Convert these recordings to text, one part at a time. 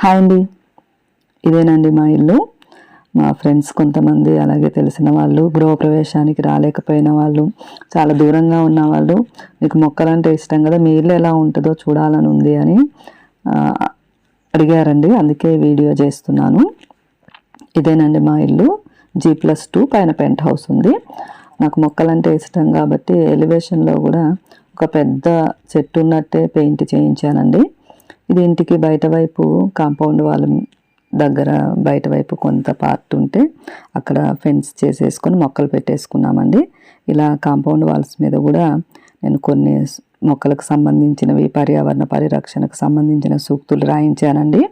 Hi అండి. ఇదేనండి మా ఇల్లు. మా ఫ్రెండ్స్ కొంతమంది అలాగే తెలిసిన వాళ్ళు గృహప్రవేశానికి రాలేకపోయిన వాళ్ళు చాలా దూరంగా ఉన్న వాళ్ళు మీకు మొక్కలంటే ఇష్టం కదా మీ ఇల్లు ఎలా ఉంటుందో చూడాలని ఉంది అని అడిగారండి. అందుకే వీడియో చేస్తున్నాను. ఇదేనండి మా ఇల్లు. జీ ప్లస్ టూ పైన పెంట్ హౌస్ ఉంది. నాకు మొక్కలంటే ఇష్టం కాబట్టి ఎలివేషన్లో కూడా ఒక పెద్ద చెట్టు ఉన్నట్టే పెయింట్ చేయించానండి. ఇది ఇంటికి బయట వైపు కాంపౌండ్ వాళ్ళ దగ్గర బయట వైపు కొంత పార్ట్ ఉంటే అక్కడ ఫెన్స్ చేసేసుకొని మొక్కలు పెట్టేసుకున్నామండి. ఇలా కాంపౌండ్ వాల్స్ మీద కూడా నేను కొన్ని మొక్కలకు సంబంధించినవి పర్యావరణ పరిరక్షణకు సంబంధించిన సూక్తులు రాయించానండి.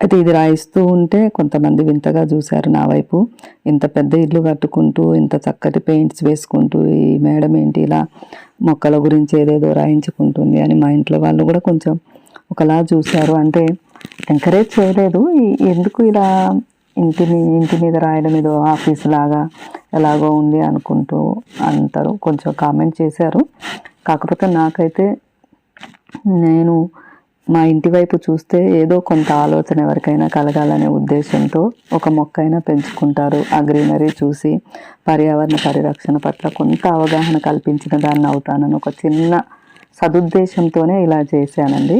అయితే ఇది రాయిస్తూ ఉంటే కొంతమంది వింతగా చూశారు నా వైపు. ఇంత పెద్ద ఇల్లు కట్టుకుంటూ ఇంత చక్కటి పెయింట్స్ వేసుకుంటూ ఈ మేడం ఏంటి ఇలా మొక్కల గురించి ఏదేదో రాయించుకుంటుంది అని మా ఇంట్లో వాళ్ళు కూడా కొంచెం ఒకలా చూశారు. అంటే ఎంకరేజ్ చేయలేదు. ఎందుకు ఇలా ఇంటి ఇంటి మీద రాయడం ఏదో ఆఫీస్ లాగా ఎలాగో ఉంది అనుకుంటూ అంటారు. కొంచెం కామెంట్ చేశారు. కాకపోతే నాకైతే నేను మా ఇంటి వైపు చూస్తే ఏదో కొంత ఆలోచన ఎవరికైనా కలగాలనే ఉద్దేశంతో ఒక మొక్క అయినా పెంచుకుంటారు. ఆ గ్రీనరీ చూసి పర్యావరణ పరిరక్షణ పట్ల కొంత అవగాహన కల్పించిన దాన్ని అవుతానని ఒక చిన్న సదుద్దేశంతోనే ఇలా చేశానండి.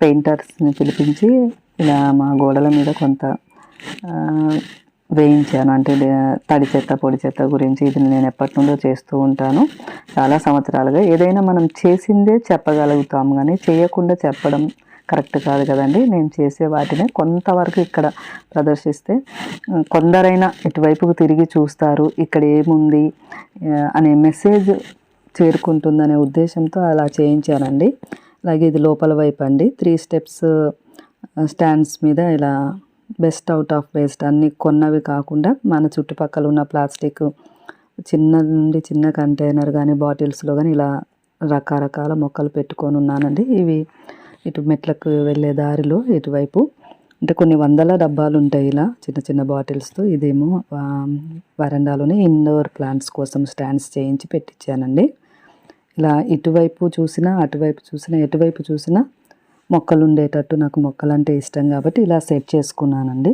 పెయింటర్స్ని పిలిపించి ఇలా మా గోడల మీద కొంత వేయించాను. అంటే తడి చెత్త పొడి చెత్త గురించి ఇది నేను ఎప్పటి నుండో చేస్తూ ఉంటాను. చాలా సంవత్సరాలుగా ఏదైనా మనం చేసిందే చెప్పగలుగుతాము కానీ చేయకుండా చెప్పడం కరెక్ట్ కాదు కదండి. నేను చేసే వాటిని కొంతవరకు ఇక్కడ ప్రదర్శిస్తే కొందరైనా ఇటువైపుకు తిరిగి చూస్తారు ఇక్కడ ఏముంది అనే మెసేజ్ చేరుకుంటుందనే ఉద్దేశంతో అలా చేయించానండి. అలాగే ఇది లోపల వైపు అండి. త్రీ స్టెప్స్ స్టాండ్స్ మీద ఇలా బెస్ట్ అవుట్ ఆఫ్ వేస్ట్ అన్ని కొన్నవి కాకుండా మన చుట్టుపక్కల ఉన్న ప్లాస్టిక్ చిన్న నుండి చిన్న కంటైనర్ కానీ బాటిల్స్లో కానీ ఇలా రకరకాల మొక్కలు పెట్టుకొని ఉన్నానండి. ఇవి ఇటు మెట్లకు వెళ్ళే దారిలో ఇటువైపు అంటే కొన్ని వందల డబ్బాలు ఉంటాయి ఇలా చిన్న చిన్న బాటిల్స్తో ఇదేమో వరండాలోనే ఇండోర్ ప్లాంట్స్ కోసం స్టాండ్స్ చేయించి పెట్టించానండి. ఇలా ఇటువైపు చూసినా అటువైపు చూసినా ఎటువైపు చూసినా మొక్కలు ఉండేటట్టు నాకు మొక్కలు అంటే ఇష్టం కాబట్టి ఇలా సెట్ చేసుకున్నానండి.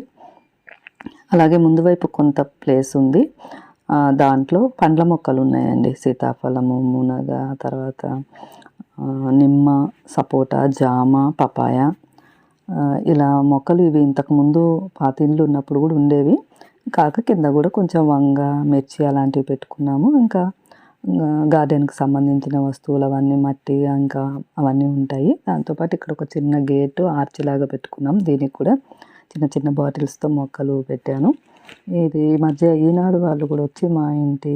అలాగే ముందు వైపు కొంత ప్లేస్ ఉంది. దాంట్లో పండ్ల మొక్కలు ఉన్నాయండి సీతాఫలము మునగ తర్వాత నిమ్మ సపోటా జామ పపాయ. ఇలా మొక్కలు ఇవి ఇంతకుముందు పాతిళ్ళు ఉన్నప్పుడు కూడా ఉండేవి. కాక కింద కూడా కొంచెం వంగ మిర్చి అలాంటివి పెట్టుకున్నాము. ఇంకా గార్డెన్కి సంబంధించిన వస్తువులు అవన్నీ మట్టి ఇంకా అవన్నీ ఉంటాయి. దాంతోపాటు ఇక్కడ ఒక చిన్న గేటు ఆర్చ్ లాగా పెట్టుకున్నాం. దీనికి కూడా చిన్న చిన్న బాటిల్స్తో మొక్కలు పెట్టాను. ఇది ఈ మధ్య ఈనాడు వాళ్ళు కూడా వచ్చి మా ఇంటి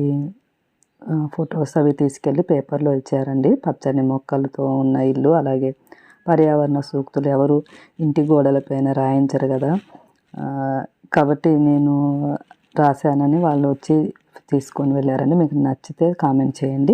ఫొటోస్ అవి తీసుకెళ్ళి పేపర్లో ఇచ్చారండి. పచ్చని మొక్కలతో ఉన్న ఇల్లు అలాగే పర్యావరణ సూక్తులు ఎవరు ఇంటి గోడలపైన రాయించరు కదా. కాబట్టి నేను రాశానని వాళ్ళు వచ్చి తీసుకొని వెళ్ళారని మీకు నచ్చితే కామెంట్ చేయండి.